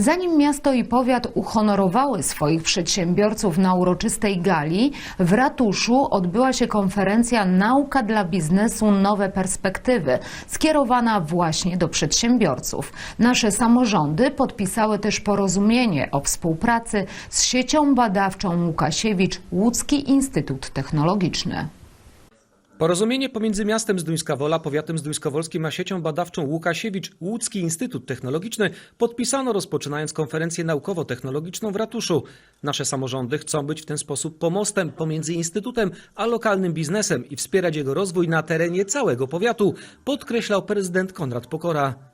Zanim miasto i powiat uhonorowały swoich przedsiębiorców na uroczystej gali, w ratuszu odbyła się konferencja Nauka dla biznesu Nowe Perspektywy, skierowana właśnie do przedsiębiorców. Nasze samorządy podpisały też porozumienie o współpracy z siecią badawczą Łukasiewicz Łódzki Instytut Technologiczny. Porozumienie pomiędzy miastem Zduńska Wola, powiatem zduńskowolskim a siecią badawczą Łukasiewicz Łódzki Instytut Technologiczny podpisano rozpoczynając konferencję naukowo-technologiczną w ratuszu. Nasze samorządy chcą być w ten sposób pomostem pomiędzy instytutem a lokalnym biznesem i wspierać jego rozwój na terenie całego powiatu, podkreślał prezydent Konrad Pokora.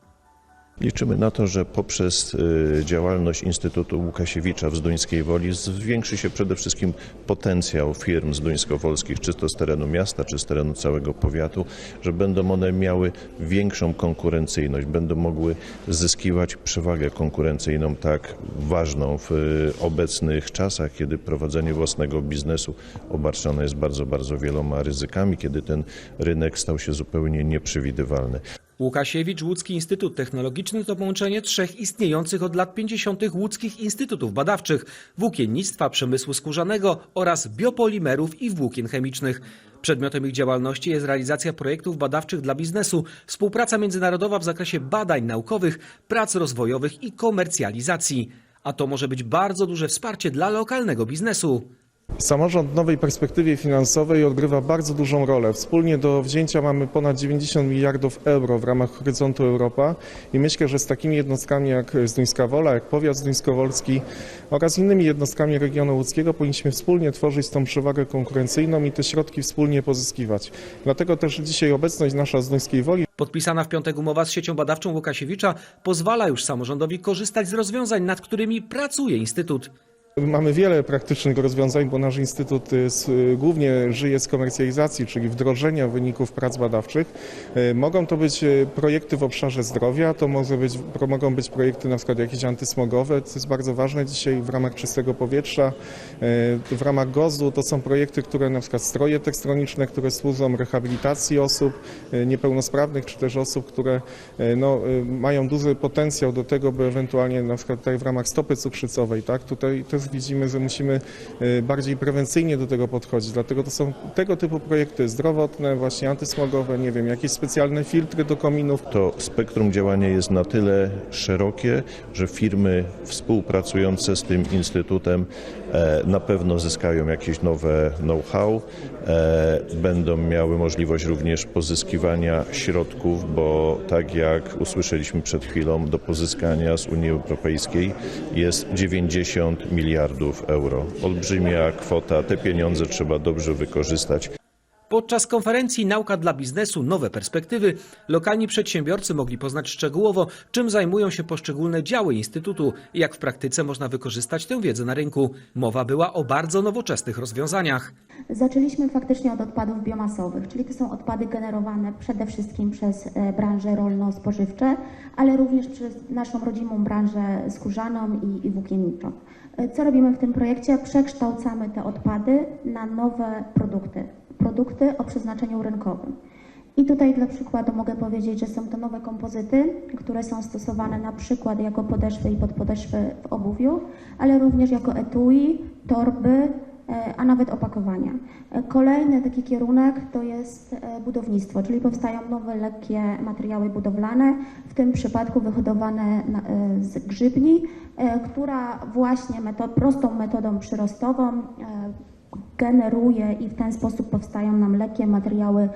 Liczymy na to, że poprzez y, działalność Instytutu Łukasiewicza w Zduńskiej Woli zwiększy się przede wszystkim potencjał firm zduńskowolskich, czy to z terenu miasta, czy z terenu całego powiatu, że będą one miały większą konkurencyjność, będą mogły zyskiwać przewagę konkurencyjną tak ważną w y, obecnych czasach, kiedy prowadzenie własnego biznesu obarczone jest bardzo, bardzo wieloma ryzykami, kiedy ten rynek stał się zupełnie nieprzewidywalny. Łukasiewicz Łódzki Instytut Technologiczny to połączenie trzech istniejących od lat 50. łódzkich instytutów badawczych włókiennictwa, przemysłu skórzanego oraz biopolimerów i włókien chemicznych. Przedmiotem ich działalności jest realizacja projektów badawczych dla biznesu, współpraca międzynarodowa w zakresie badań naukowych, prac rozwojowych i komercjalizacji. A to może być bardzo duże wsparcie dla lokalnego biznesu. Samorząd w nowej perspektywie finansowej odgrywa bardzo dużą rolę. Wspólnie do wzięcia mamy ponad 90 miliardów euro w ramach Horyzontu Europa i myślę, że z takimi jednostkami jak Zduńska Wola, jak powiat zduńskowolski oraz innymi jednostkami regionu łódzkiego powinniśmy wspólnie tworzyć tą przewagę konkurencyjną i te środki wspólnie pozyskiwać. Dlatego też dzisiaj obecność nasza z Zduńskiej Woli Podpisana w piątek umowa z siecią badawczą Łukasiewicza pozwala już samorządowi korzystać z rozwiązań, nad którymi pracuje Instytut. Mamy wiele praktycznych rozwiązań, bo nasz instytut jest, y, głównie żyje z komercjalizacji, czyli wdrożenia wyników prac badawczych. Y, Mogą to być y, projekty w obszarze zdrowia, to może być, mogą być projekty na przykład jakieś antysmogowe, co jest bardzo ważne dzisiaj w ramach czystego powietrza. W ramach GOZU to są projekty, które na przykład stroje tekstroniczne, które służą rehabilitacji osób niepełnosprawnych, czy też osób, które no, mają duży potencjał do tego, by ewentualnie na przykład tutaj w ramach stopy cukrzycowej, tak, tutaj widzimy, że musimy y, bardziej prewencyjnie do tego podchodzić, dlatego to są tego typu projekty zdrowotne, właśnie antysmogowe, nie wiem, jakieś specjalne filtry do kominów, To spektrum działania jest na tyle szerokie, że firmy współpracujące z tym instytutem e, na pewno zyskają jakieś nowe know-how, e, będą miały możliwość również pozyskiwania środków, bo tak jak usłyszeliśmy przed chwilą, do pozyskania z Unii Europejskiej jest 90 miliardów euro. Olbrzymia kwota, te pieniądze trzeba dobrze wykorzystać. Podczas konferencji Nauka dla biznesu Nowe Perspektywy lokalni przedsiębiorcy mogli poznać szczegółowo, czym zajmują się poszczególne działy Instytutu i jak w praktyce można wykorzystać tę wiedzę na rynku. Mowa była o bardzo nowoczesnych rozwiązaniach. Zaczęliśmy faktycznie od odpadów biomasowych, czyli to są odpady generowane przede wszystkim przez e, branże rolno-spożywcze, ale również przez naszą rodzimą branżę skórzaną i, i włókienniczą. E, Co robimy w tym projekcie? Przekształcamy te odpady na nowe produkty, produkty o przeznaczeniu rynkowym. I tutaj dla przykładu mogę powiedzieć, że są to nowe kompozyty, które są stosowane na przykład jako podeszwy i podpodeszwy w obuwiu, ale również jako etui, torby, e, a nawet opakowania. E, Kolejny taki kierunek to jest e, budownictwo, czyli powstają nowe lekkie materiały budowlane, w tym przypadku wyhodowane z grzybni, która właśnie meto- prostą metodą przyrostową generuje i w ten sposób powstają nam lekkie materiały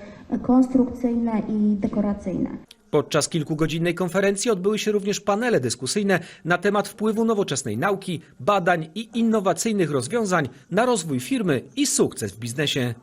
konstrukcyjne i dekoracyjne. Podczas kilkugodzinnej konferencji odbyły się również panele dyskusyjne na temat wpływu nowoczesnej nauki, badań i innowacyjnych rozwiązań na rozwój firmy i sukces w biznesie.